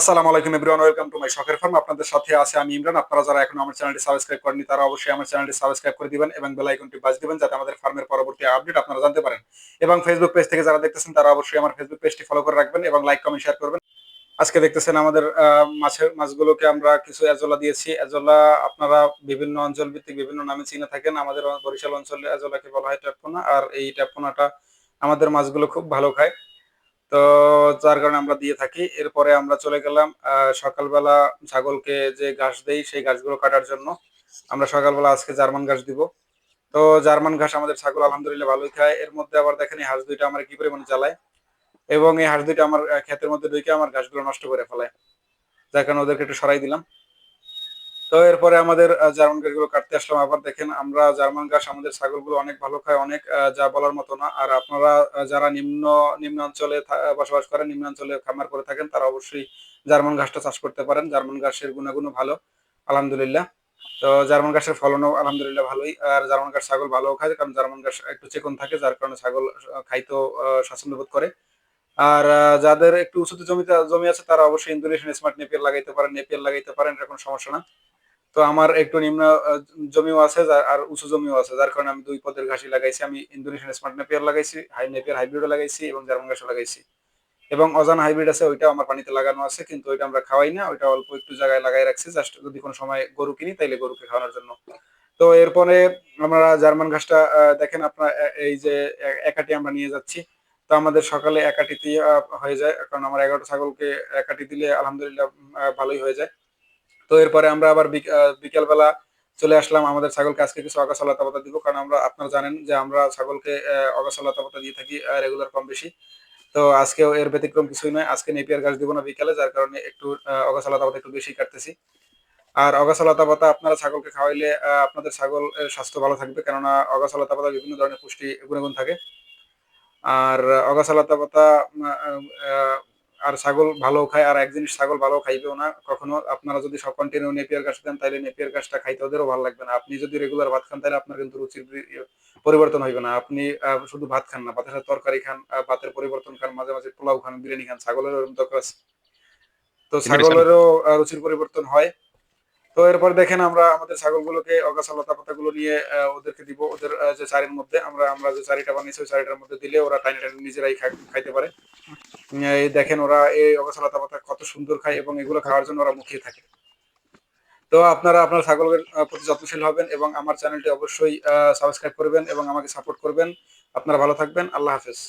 আসসালামু আলাইকুম everyone, welcome to my শখের ফার্ম। আপনাদের সাথে আছে আমি ইমরান। আপনারা যারা এখন আমার চ্যানেলটি সাবস্ক্রাইব করেনি তারা অবশ্যই আমার চ্যানেলটি সাবস্ক্রাইব করে দিবেন এবং বেল আইকনটি বাজ দিবেন যাতে আমাদের ফার্মের পরবর্তী আপডেট আপনারা জানতে পারেন। এবং ফেসবুক পেজ থেকে যারা দেখতেছেন, তারা অবশ্যই আমার ফেসবুক পেজটি ফলো করে রাখবেন এবং লাইক কমেন্ট শেয়ার করবেন। আজকে দেখতেছেন আমাদের মাছের মাছগুলোকে আমরা কিছু এজলা দিয়েছি। এজলা আপনারা বিভিন্ন অঞ্চল ভিত্তিক বিভিন্ন নামে চিনে থাকেন। আমাদের বরিশাল অঞ্চলে এজলাকে বলা হয় ট্যাপপোনা আর এই ট্যাপপোনাটা আমাদের মাছগুলো খুব ভালো খায়। তো যার কারণে আমরা দিয়ে থাকি। এরপরে আমরা চলে গেলাম সকালবেলা ছাগলকে যে ঘাস দেই, সেই ঘাসগুলো কাটার জন্য। আমরা সকালবেলা আজকে জার্মান ঘাস দিব। তো জার্মান ঘাস আমাদের ছাগল আলহামদুলিল্লাহ ভালোই খায়। এর মধ্যে আবার দেখেন এই হাঁস দুইটা আমার কি পরিমাণে জ্বালায়। এবং এই হাঁস দুইটা আমার ক্ষেতের মধ্যে ঢুকে আমার ঘাসগুলো নষ্ট করে ফেলায়। যার কারণে ওদেরকে একটু সরাই দিলাম। তো এরপরে আমাদের জার্মান ঘাসগুলো কাটতে আসলাম। আবার দেখেন আমরা জার্মান ঘাস আমাদের ছাগলগুলো অনেক ভালো খায় অনেক যা বলার মতো না। আর আপনারা যারা নিম্ন নিম্ন অঞ্চলে বসবাস করেন নিম্ন অঞ্চলে খামার করে থাকেন তারা অবশ্যই জার্মান ঘাসটা চাষ করতে পারেন। জার্মান ঘাসের গুণাগুণও ভালো আলহামদুলিল্লাহ। তো জার্মান ঘাসের ফলনও আলহামদুলিল্লাহ ভালোই। আর জার্মান ঘাস ছাগল ভালো খায় কারণ জার্মান ঘাস একটু চিকন থাকে যার কারণে ছাগল আহ, স্বাচ্ছন্দ্য বোধ করে। আর যাদের একটু উঁচুতে জমিতে জমি আছে তারা অবশ্যই ইন্দোনেশিয়ান স্মার্ট নেপিয়ার লাগাইতে পারেন। নেপিয়ার লাগাইতে পারেন এটা কোনো সমস্যা না। তো আমার একটু নিম্ন জমিও আছে আর উঁচু জমিও আছে, যার কারণে আমি দুই পদের ঘাসই লাগাইছি, আমি ইন্দোনেশিয়ান স্মার্ট নেপিয়ার লাগাইছি, হাই নেপিয়ার হাইব্রিডও লাগাইছি এবং জার্মান ঘাসও লাগাইছি। এবং অজান হাইব্রিড আছে ওইটা আমার পানিতে লাগানো আছে, কিন্তু ওইটা আমরা খাওয়াই না, ওইটা অল্প একটু জায়গায় লাগাই রাখছি জাস্ট যদি কোনো সময় গরু কিনি, তাইলে গরুকে খাওয়ানোর জন্য। তো এরপরে আমরা জার্মান ঘাসটা দেখেন আপনার এই যে একাটি আমরা নিয়ে যাচ্ছি। তো আমাদের সকালে একাটিতে হয়ে যায়, কারণ আমার এগারোটা ছাগলকে একাটি দিলে আলহামদুলিল্লাহ ভালোই হয়ে যায়। তো এরপরে আমরা আবার বিক- বিকেলবেলা চলে আসলাম আমাদের ছাগলকে আজকে কিছু অগাছা লতা পাতা দিব কারণ আমরা আপনারা জানেন যে আমরা ছাগলকে আহ, অগাছা দিয়ে থাকি রেগুলার কম বেশি। তো আজকেও এর ব্যতিক্রম কিছুই নয়। আজকে নেপিয়ার গাছ দিব না বিকালে যার কারণে একটু আহ, অগাছা একটু বেশি কাটতেছি। আর অগাছা লতা পাতা আপনারা ছাগলকে খাওয়াইলে আপনাদের ছাগল স্বাস্থ্য ভালো থাকবে কেননা অগাছা লতা বিভিন্ন ধরনের পুষ্টি গুণাগুণ থাকে। আর অগাছা লতা আহ, আর ছাগল ভালো খায় আর এক জিনিস ছাগল ভালো খাইবেও না। কখনো আপনারা যদি সব কন্টিনিউ নেপিয়ার গাছ দেন তাহলে নেপিয়ার গাছটা খাইতে ওদেরও ভালো লাগবে না। আপনি যদি রেগুলার ভাত খান তাহলে আপনার কিন্তু রুচির পরিবর্তন হইবে না। আপনি শুধু ভাত খান না ভাতের সাথে তরকারি খান ভাতের পরিবর্তন খান মাঝে মাঝে পোলাও খান বিরিয়ানি খান ছাগলের ওরকম দরকার আছে। তো ছাগলেরও রুচির পরিবর্তন হয়। তো এরপর দেখেন আমরা আমাদের ছাগলগুলোকে অগাছা লতা পাতাগুলো নিয়ে ওদেরকে দিব। ওদের যে চারির মধ্যে আমরা আমরা যে চারিটা বানিয়েছি ওই চারিটার মধ্যে দিলে ওরা টাইনে টাইনে নিজেরাই খাইতে পারে। দেখেন ওরা এই অগাছা লতা পাতা কত সুন্দর খায় এবং এগুলো খাওয়ার জন্য ওরা মুখিয়ে থাকে। তো আপনারা, আপনার ছাগলের প্রতি যত্নশীল হবেন এবং আমার চ্যানেলটি অবশ্যই সাবস্ক্রাইব করবেন এবং আমাকে সাপোর্ট করবেন। আপনারা ভালো থাকবেন। আল্লাহ হাফেজ।